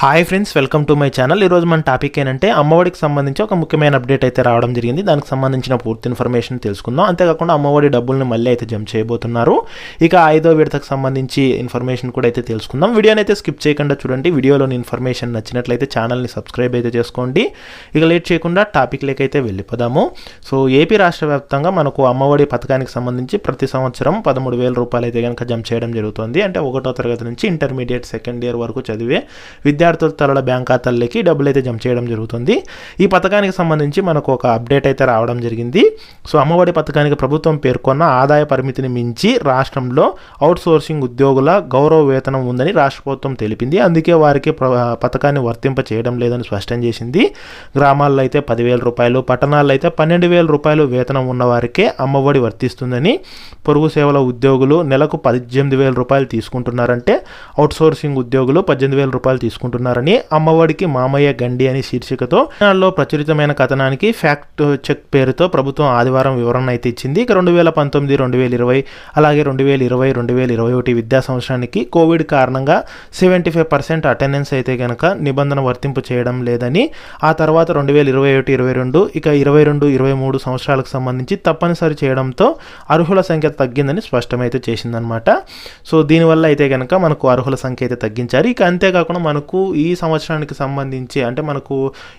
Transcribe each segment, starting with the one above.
Hi friends welcome to my channel ఈరోజు మన topic ఏంటంటే అమ్మఒడికి సంబంధించి ఒక ముఖ్యమైన అప్డేట్ అయితే రావడం జరిగింది. దానికి సంబంధించిన పూర్తి ఇన్ఫర్మేషన్ తెలుసుకుందాం. అంతేకాకుండా అమ్మఒడి డబ్బుల్ని మళ్ళీ అయితే జమ చేయబోతున్నారు. ఇక ఐదో విడతకు సంబంధించి ఇన్ఫర్మేషన్ కూడా అయితే తెలుసుకుందాం. వీడియోని అయితే స్కిప్ చేయకుండా చూడండి. వీడియోలోని ఇన్ఫర్మేషన్ నచ్చినట్లయితే ఛానల్ని సబ్స్క్రైబ్ అయితే చేసుకోండి. ఇక లేట్ చేయకుండా టాపిక్ అయితే వెళ్ళిపోదాము. సో ఏపీ రాష్ట్ర వ్యాప్తంగా మనకు అమ్మఒడి పథకానికి సంబంధించి ప్రతి సంవత్సరం పదమూడు వేల రూపాయలు అయితే కనుక జమ చేయడం జరుగుతుంది. అంటే ఒకటో తరగతి నుంచి ఇంటర్మీడియట్ సెకండ్ ఇయర్ వరకు చదివే విద్యార్థుల తరల బ్యాంక్ ఖాతాల్లోకి డబ్బులు అయితే జమ చేయడం జరుగుతుంది. ఈ పథకానికి సంబంధించి మనకు ఒక అప్డేట్ అయితే రావడం జరిగింది. సో అమ్మఒడి పథకానికి ప్రభుత్వం పేర్కొన్న ఆదాయ పరిమితిని మించి రాష్ట్రంలో అవుట్ సోర్సింగ్ ఉద్యోగుల గౌరవ వేతనం ఉందని రాష్ట్ర ప్రభుత్వం తెలిపింది. అందుకే వారికి పథకాన్ని వర్తింప చేయడం లేదని స్పష్టం చేసింది. గ్రామాల్లో అయితే పదివేల రూపాయలు పట్టణాల్లో అయితే పన్నెండు వేల రూపాయలు వేతనం ఉన్నవారికే అమ్మఒడి వర్తిస్తుందని పొరుగు సేవల ఉద్యోగులు నెలకు పద్దెనిమిది వేల రూపాయలు తీసుకుంటున్నారంటే అవుట్ సోర్సింగ్ ఉద్యోగులు పద్దెనిమిది వేల రూపాయలు తీసుకుంటున్నారు. తీసుకుంటున్నారని అమ్మఒడికి మామయ్య గండి అని శీర్షికతో తెలంగాణలో ప్రచురితమైన కథనానికి ఫ్యాక్ట్ చెక్ పేరుతో ప్రభుత్వం ఆదివారం వివరణ అయితే ఇచ్చింది. ఇక రెండు వేల పంతొమ్మిది రెండు వేల ఇరవై అలాగే రెండు వేల ఇరవై రెండు వేల ఇరవై ఒకటి విద్యా సంవత్సరానికి కోవిడ్ కారణంగా సెవెంటీ ఫైవ్ పర్సెంట్ అటెండెన్స్ అయితే కనుక నిబంధన వర్తింపు చేయడం లేదని ఆ తర్వాత రెండు వేల ఇరవై ఒకటి ఇరవై రెండు ఇక ఇరవై రెండు ఇరవై మూడు సంవత్సరాలకు సంబంధించి తప్పనిసరి చేయడంతో అర్హుల సంఖ్య తగ్గిందని స్పష్టమైతే చేసిందనమాట సో దీనివల్ల అయితే కనుక మనకు అర్హుల సంఖ్య అయితే తగ్గించారు. ఇక అంతేకాకుండా మనకు ఈ సంవత్సరానికి సంబంధించి అంటే మనకు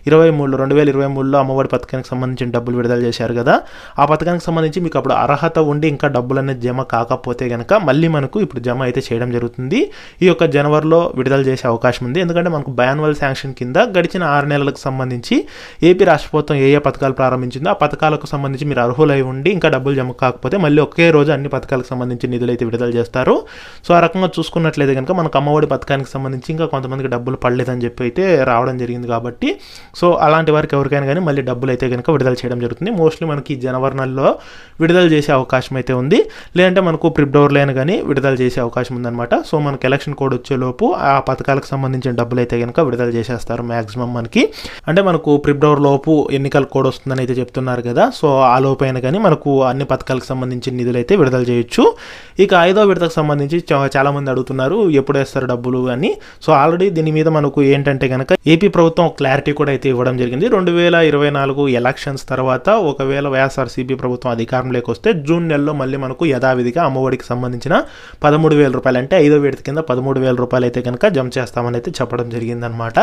ఇరవై మూడులో రెండు వేల ఇరవై మూడులో అమ్మఒడి పథకానికి సంబంధించిన డబ్బులు విడుదల చేశారు కదా. ఆ పథకానికి సంబంధించి మీకు అప్పుడు అర్హత ఉండి ఇంకా డబ్బులు అనేది జమ కాకపోతే కనుక మళ్ళీ మనకు ఇప్పుడు జమ అయితే చేయడం జరుగుతుంది. ఈ యొక్క జనవరిలో విడుదల చేసే అవకాశం ఉంది. ఎందుకంటే మనకు బయాన్వల్ శాంక్షన్ కింద గడిచిన ఆరు నెలలకు సంబంధించి ఏపీ రాష్ట్ర ప్రభుత్వం ఏ ఏ పథకాలు ప్రారంభించిందో ఆ పథకాలకు సంబంధించి మీరు అర్హులై ఉండి ఇంకా డబ్బులు జమ కాకపోతే మళ్ళీ ఒకే రోజు అన్ని పథకాలకు సంబంధించి నిధులు అయితే విడుదల చేస్తారు. సో ఆ రకంగా చూసుకున్నట్లయితే కనుక మనకు అమ్మఒడి పథకానికి సంబంధించి ఇంకా కొంతమందికి డబ్బులు పడలేదని చెప్పి అయితే రావడం జరిగింది కాబట్టి సో అలాంటి వారికి ఎవరికైనా కానీ మళ్ళీ డబ్బులు అయితే కనుక విడుదల చేయడం జరుగుతుంది. మోస్ట్లీ మనకి జనవరి నెలలో విడుదల చేసే అవకాశం అయితే ఉంది. లేదంటే మనకు ప్రిప్డోర్లో అయినా కానీ విడుదల చేసే అవకాశం ఉందన్నమాట. సో మనకి ఎలక్షన్ కోడ్ వచ్చేలోపు ఆ పథకాలకు సంబంధించిన డబ్బులు అయితే కనుక విడుదల చేసేస్తారు మ్యాక్సిమం మనకి. అంటే మనకు ప్రిప్డోర్ లోపు ఎన్నికల కోడ్ వస్తుందని అయితే చెప్తున్నారు కదా సో ఆ లోపు అయినా కానీ మనకు అన్ని పథకాలకు సంబంధించిన నిధులు అయితే విడుదల చేయొచ్చు. ఇక ఐదో విడతకు సంబంధించి చాలామంది అడుగుతున్నారు ఎప్పుడు వేస్తారు డబ్బులు అని. సో ఆల్రెడీ దీని మీద మీద మనకు ఏంటంటే కనుక ఏపీ ప్రభుత్వం క్లారిటీ కూడా అయితే ఇవ్వడం జరిగింది. రెండు వేల ఇరవై నాలుగు ఎలక్షన్స్ తర్వాత ఒకవేళ వైఎస్ఆర్సీపీ ప్రభుత్వం అధికారంలోకి వస్తే జూన్ నెలలో మళ్ళీ మనకు యథావిధిగా అమ్మఒడికి సంబంధించిన పదమూడు వేల రూపాయలు అంటే ఐదో విడత కింద పదమూడు వేల రూపాయలు అయితే కనుక జమ చేస్తామని అయితే చెప్పడం జరిగిందనమాట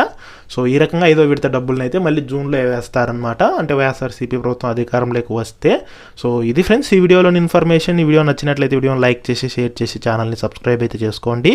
సో ఈ రకంగా ఐదో విడత డబ్బులను అయితే మళ్ళీ జూన్లో వేస్తారనమాట అంటే వైఎస్ఆర్సీపీ ప్రభుత్వం అధికారంలోకి వస్తే. సో ఇది ఫ్రెండ్స్ ఈ వీడియోలోని ఇన్ఫర్మేషన్ ఈ వీడియో నచ్చినట్లయితే వీడియోని లైక్ చేసి షేర్ చేసి ఛానల్ని సబ్స్క్రైబ్ అయితే చేసుకోండి.